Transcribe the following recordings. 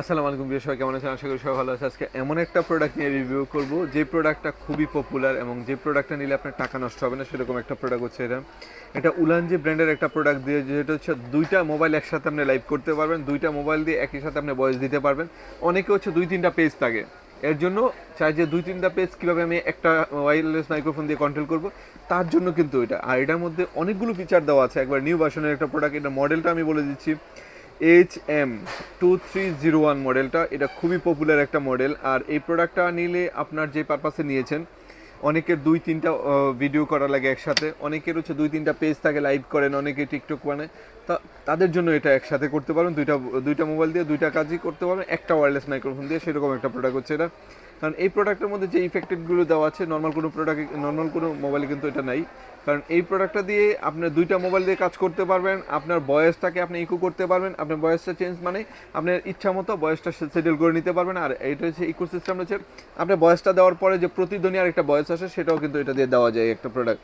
আসসালামু আলাইকুম বিয়ে সবাই কেমন আছেন? আশা করি সবাই ভালো আছে আজকে এমন একটা প্রোডাক্ট নিয়ে রিভিউ করব, যে প্রোডাক্টটা খুবই পপুলার এবং যে প্রোডাক্টটা নিলে আপনার টাকা নষ্ট হবে না, সেরকম একটা প্রোডাক্ট হচ্ছে এটা। এটা উলানজি ব্র্যান্ডের একটা প্রোডাক্ট দিয়ে, যেটা হচ্ছে দুইটা মোবাইল একসাথে আপনি লাইভ করতে পারবেন, দুইটা মোবাইল দিয়ে একই সাথে আপনি ভয়েস দিতে পারবেন। অনেকে হচ্ছে দুই তিনটা পেজ থাকে। এর জন্য চাই যে দুই তিনটা পেজ কীভাবে আমি একটা ওয়্যারলেস মাইক্রোফোন দিয়ে কন্ট্রোল করব, তার জন্য কিন্তু এটা। আর এটার মধ্যে অনেকগুলো ফিচার দেওয়া আছে। একবার নিউ ভার্সনের একটা প্রোডাক্ট এটা মডেলটা আমি বলে দিচ্ছি। H M two three zero one মডেলটা এটা খুবই পপুলার একটা মডেল আর এই প্রোডাক্টটা নিলে আপনার যে পারপাসে নিয়েছেন, অনেকের দুই, তিনটা ভিডিও করা লাগে একসাথে। অনেকের হচ্ছে দুই, তিনটা পেজ থাকে লাইভ করেন, অনেকে টিকটক বানায়। তা, তাদের জন্য এটা একসাথে করতে পারেন। দুইটা দুইটা মোবাইল দিয়ে দুইটা কাজই করতে পারেন। একটা ওয়্যারলেস মাইক্রোফোন দিয়ে সেরকম একটা প্রোডাক্ট হচ্ছে এটা। কারণ এই প্রোডাক্টের মধ্যে যে ইফেক্টেডগুলো দেওয়া আছে নর্মাল কোনো প্রোডাক্ট নর্মাল কোনো মোবাইলে কিন্তু এটা নাই। কারণ এই প্রোডাক্টটা দিয়ে আপনি দুইটা মোবাইল দিয়ে কাজ করতে পারবেন, আপনার বয়সটাকে আপনি ইকো করতে পারবেন, আপনার বয়সটা চেঞ্জ মানে আপনার ইচ্ছা মতো বয়সটা সেটেল করে নিতে পারবেন। আর এটা হচ্ছে ইকো সিস্টেম হচ্ছে আপনার বয়সটা দেওয়ার পরে যে প্রতিদ্বন্দ্বী আর একটা বয়স আসে, সেটাও কিন্তু এটা দিয়ে দেওয়া যায় একটা প্রোডাক্ট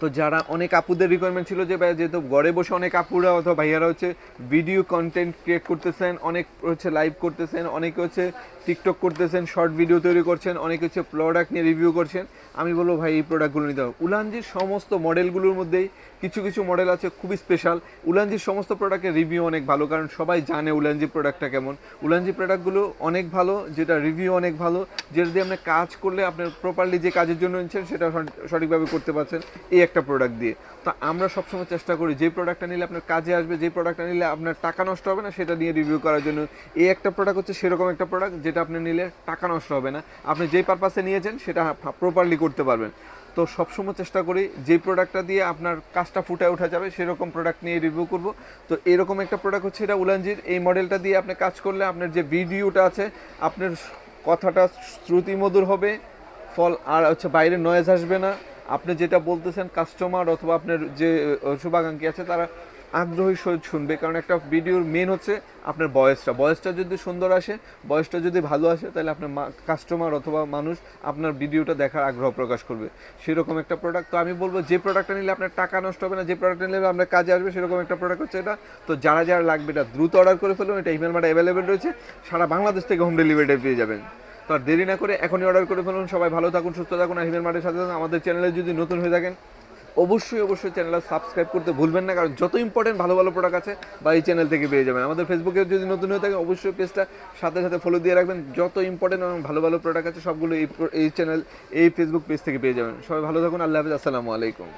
তো যারা অনেক আপুদের রিকোয়ারমেন্ট ছিল যে যেহেতু ঘরে বসে অনেক আপুরা অথবা ভাইয়ারা হচ্ছে ভিডিও কন্টেন্ট ক্রিয়েট করতেছেন, অনেক হচ্ছে লাইভ করতেছেন, অনেকে হচ্ছে টিকটক করতেছেন শর্ট ভিডিও তৈরি করছেন, অনেকে হচ্ছে প্রোডাক্ট নিয়ে রিভিউ করছেন। আমি বলব ভাই, এই প্রোডাক্টগুলো নিতে হবে। উলানজির সমস্ত মডেলগুলোর মধ্যেই কিছু কিছু মডেল আছে খুবই স্পেশাল উলানজির সমস্ত প্রোডাক্টের রিভিউ অনেক ভালো, কারণ সবাই জানে উলানজি প্রোডাক্টটা কেমন। উলানজি প্রোডাক্টগুলো অনেক ভালো, যেটা রিভিউ অনেক ভালো, যেটা দিয়ে আপনি কাজ করলে আপনার প্রপারলি যে কাজের জন্য নিচ্ছেন, সেটা সঠিকভাবে করতে পারছেন। এই একটা প্রোডাক্ট দিয়ে। তো আমরা সবসময় চেষ্টা করি যে প্রোডাক্টটা নিলে আপনার কাজে আসবে যে প্রোডাক্টটা নিলে আপনার টাকা নষ্ট হবে না, সেটা নিয়ে রিভিউ করার জন্য। এই একটা প্রোডাক্ট হচ্ছে সেরকম একটা প্রোডাক্ট যেটা আপনি নিলে টাকা নষ্ট হবে না। আপনি যেই পারপাসে নিয়েছেন, সেটা প্রপারলি করতে পারবেন। তো সবসময় চেষ্টা করি যে প্রোডাক্টটা দিয়ে আপনার কাজটা ফুটে ওঠা যাবে, সেরকম প্রোডাক্ট নিয়ে রিভিউ করব। তো এরকম একটা প্রোডাক্ট হচ্ছে এটা উলানজির। এই মডেলটা দিয়ে আপনি কাজ করলে আপনার যে ভিডিওটা আছে, আপনার কথাটা শ্রুতিমধুর হবে, ফল আর হচ্ছে বাইরে নয়েজ আসবে না। আপনি যেটা বলতেছেন কাস্টমার অথবা আপনার যে শুভাকাঙ্ক্ষী আছে, তারা আগ্রহী সহিত শুনবে। কারণ একটা ভিডিওর মেন হচ্ছে আপনার বয়সটা। বয়সটা যদি সুন্দর আসে, বয়সটা যদি ভালো আসে, তাহলে আপনার কাস্টমার অথবা মানুষ আপনার ভিডিওটা দেখার আগ্রহ প্রকাশ করবে। সেরকম একটা প্রোডাক্ট তো আমি বলব, যে প্রোডাক্টটা নিলে আপনার টাকা নষ্ট হবে না, যে প্রোডাক্টটা নিলে আপনার কাজে আসবে, সেরকম একটা প্রোডাক্ট হচ্ছে এটা। তো যারা যারা লাগবে এটা দ্রুত অর্ডার করে ফেলুন। এটা ইমেল মার্টে অ্যাভেলেবেল রয়েছে। সারা বাংলাদেশ থেকে হোম ডেলিভারি পেয়ে যাবেন। তো আর দেরি না করে এখনই অর্ডার করে ফেলুন। সবাই ভালো থাকুন, সুস্থ থাকুন, আর হিমেল মার্টের সাথে থাকুন। আমাদের চ্যানেলে যদি নতুন হয়ে থাকেন, অবশ্যই অবশ্যই চ্যানেলটা সাবস্ক্রাইব করতে ভুলবেন না, কারণ যত ইম্পর্টেন্ট ভালো ভালো প্রোডাক্ট আছে, বা এই চ্যানেল থেকে পেয়ে যাবেন। আমাদের ফেসবুকে যদি নতুন হয়ে থাকে অবশ্যই পেজটা সাথে সাথে ফলো দিয়ে রাখবেন। যত ইম্পর্টেন্ট এবং ভালো ভালো প্রোডাক্ট আছে, সবগুলো এই এই চ্যানেল এই ফেসবুক পেজ থেকে পেয়ে যাবেন। সবাই ভালো থাকুন, আল্লাহ হাফিজ, আসসালামু আলাইকুম।